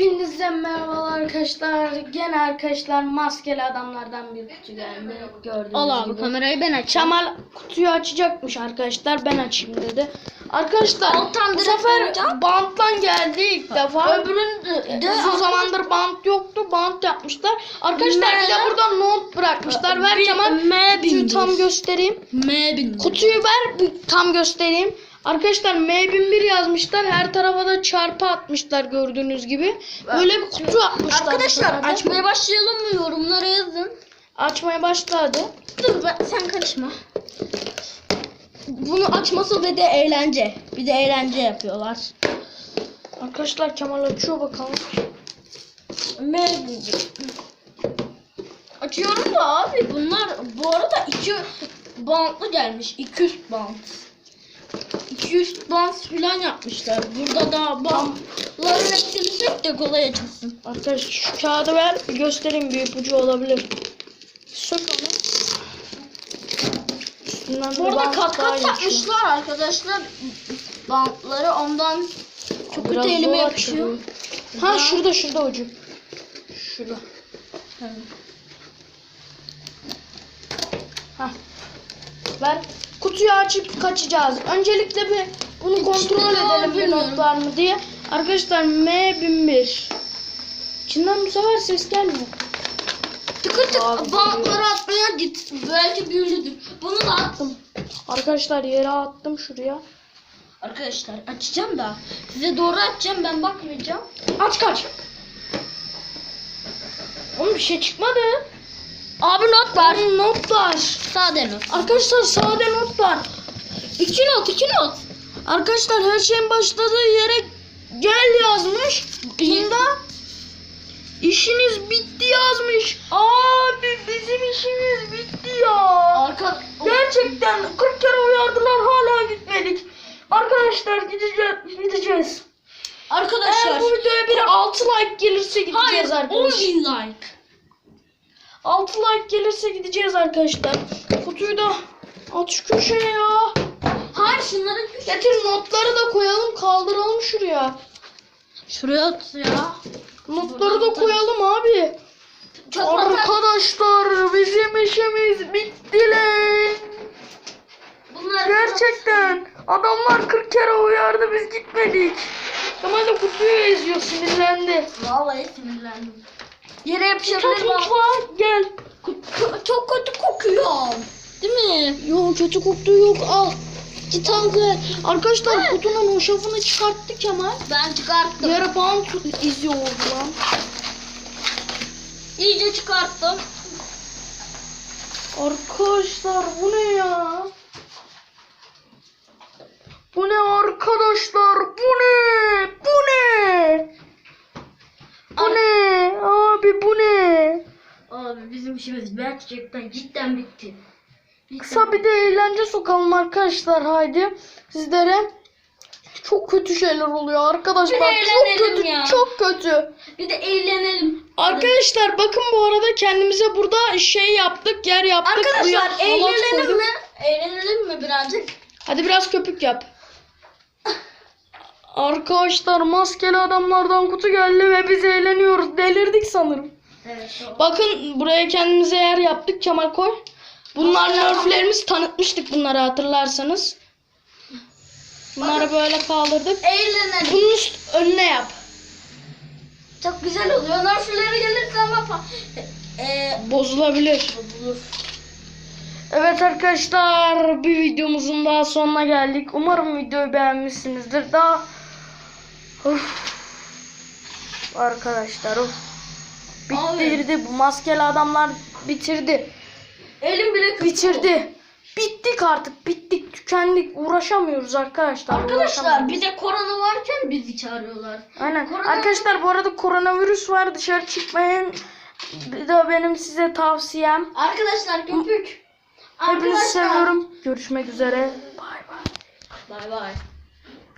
Hepinize merhabalar arkadaşlar. Gene arkadaşlar maskeli adamlardan bir kutu geldi. Gördüğünüz Al abi gibi. kamerayı ben açayım. Kemal kutuyu açacakmış arkadaşlar. Ben açayım dedi. Arkadaşlar Alttan bu sefer alacağım. banttan geldi ilk defa. Öbürünün de Uzun zamandır bant yoktu. Bant yapmışlar. Arkadaşlar bir de burada not bırakmışlar. Ver Kemal. Kutuyu tam göstereyim. M bin. Kutuyu ver tam göstereyim. Arkadaşlar M1001 yazmışlar. Her tarafa da çarpı atmışlar gördüğünüz gibi. Böyle bir kutu atmışlar. Arkadaşlar açmaya başlayalım mı yorumlara yazın. açmaya başladı. Dur ben, sen karışma. Bunu açması ve de eğlence. Bir de eğlence yapıyorlar. Arkadaşlar Kemal açıyor bakalım. M bindir. Açıyorum da abi bunlar bu arada iki bantlı gelmiş. 200 bant. 200 bant falan yapmışlar. Burada da bantların hepsini sök de kolay açılsın. Arkadaşlar şu kağıdı ver göstereyim bir ipucu olabilir. Sök onu. Üstünden Bu arada kat kat yapmışlar arkadaşlar bantları ondan çok kötü elime yapışıyor. Ha şurada şurada ucu. Şurada. Ha. Ver. Kutuyu açıp kaçacağız. Öncelikle bir bunu kontrol var edelim bir not var mı diye. Arkadaşlar M1001. İçinden bu sefer ses gelmiyor. Tıkır tık Abi, bantları atmaya git. Belki büyülüdür. Bunu da attım. Arkadaşlar yere attım şuraya. Arkadaşlar açacağım da size doğru açacağım ben bakmayacağım. Aç kaç. Oğlum bir şey çıkmadı. Abi not var. Oğlum not var. Sade not. Arkadaşlar sade not var. İki not iki not. Arkadaşlar her şeyin başladığı yere gel yazmış. Bunda işiniz bitti yazmış. Abi bizim işimiz bitti ya. Arka Gerçekten 40 kere uyardılar hala gitmedik. Arkadaşlar gideceğiz. gideceğiz. Arkadaşlar. Eğer bu videoya bir 6 like gelirse Hayır gideceğiz 10 arkadaşlar. bin like. 6 like gelirse gideceğiz arkadaşlar. Kutuyu da şu köşeye ya. Hayır şunları Getir notları da koyalım kaldıralım şuraya. Şuraya at ya. Notları da koyalım abi. Çok. Arkadaşlar bizim işimiz bitti lan. Bunlar Gerçekten adamlar 40 kere uyardı biz gitmedik. Kemal de kutuyu eziyor sinirlendi. Vallahi sinirlendim. Yere yapışabilir mi? mutfağa gel. Çok kötü kokuyor. Değil mi? Yok kötü koktuğu yok al. Al gel. Arkadaşlar kutunun hoşafını çıkarttı Kemal. Ben çıkarttım. Yere bant izi oldu lan. İyice çıkarttım. Arkadaşlar bu ne ya? Bu ne arkadaşlar? Bu ne? Bu Ar- ne? Abi bu ne? Abi bizim işimiz gerçekten cidden bitti. Cidden. Kısa bir de eğlence sokalım arkadaşlar haydi. Sizlere çok kötü şeyler oluyor arkadaşlar. Çok kötü, ya. çok kötü. Bir de eğlenelim. Arkadaşlar bakın bu arada kendimize burada şey yaptık, yer yaptık. Arkadaşlar buraya eğlenelim mi? Eğlenelim mi birazcık? Hadi biraz köpük yap. Arkadaşlar maskeli adamlardan kutu geldi ve biz eğleniyoruz. Delirdik sanırım. Evet. Bakın buraya kendimize yer yaptık. Kemal koy. Bunlar nerflerimiz tanıtmıştık bunları hatırlarsanız. Bunları böyle kaldırdık. Eğlenelim. Bunun üst önüne yap. Çok güzel oluyor. Nerflere gelirse ama Eee Bozulabilir. bozulur. Evet arkadaşlar bir videomuzun daha sonuna geldik. Umarım videoyu beğenmişsinizdir. Daha Of. Arkadaşlar of. Bitirdi bu maskeli adamlar bitirdi. Elim bile oldu. Bitirdi. Bittik artık. Bittik. Tükendik. Uğraşamıyoruz arkadaşlar. Arkadaşlar bir de korona varken bizi çağırıyorlar. Aynen. Korona- Arkadaşlar bu arada koronavirüs var. Dışarı çıkmayın. Bir de benim size tavsiyem. Arkadaşlar köpük. Hepinizi Arkadaşlar. seviyorum. Görüşmek üzere. Bay bay. Bay bay.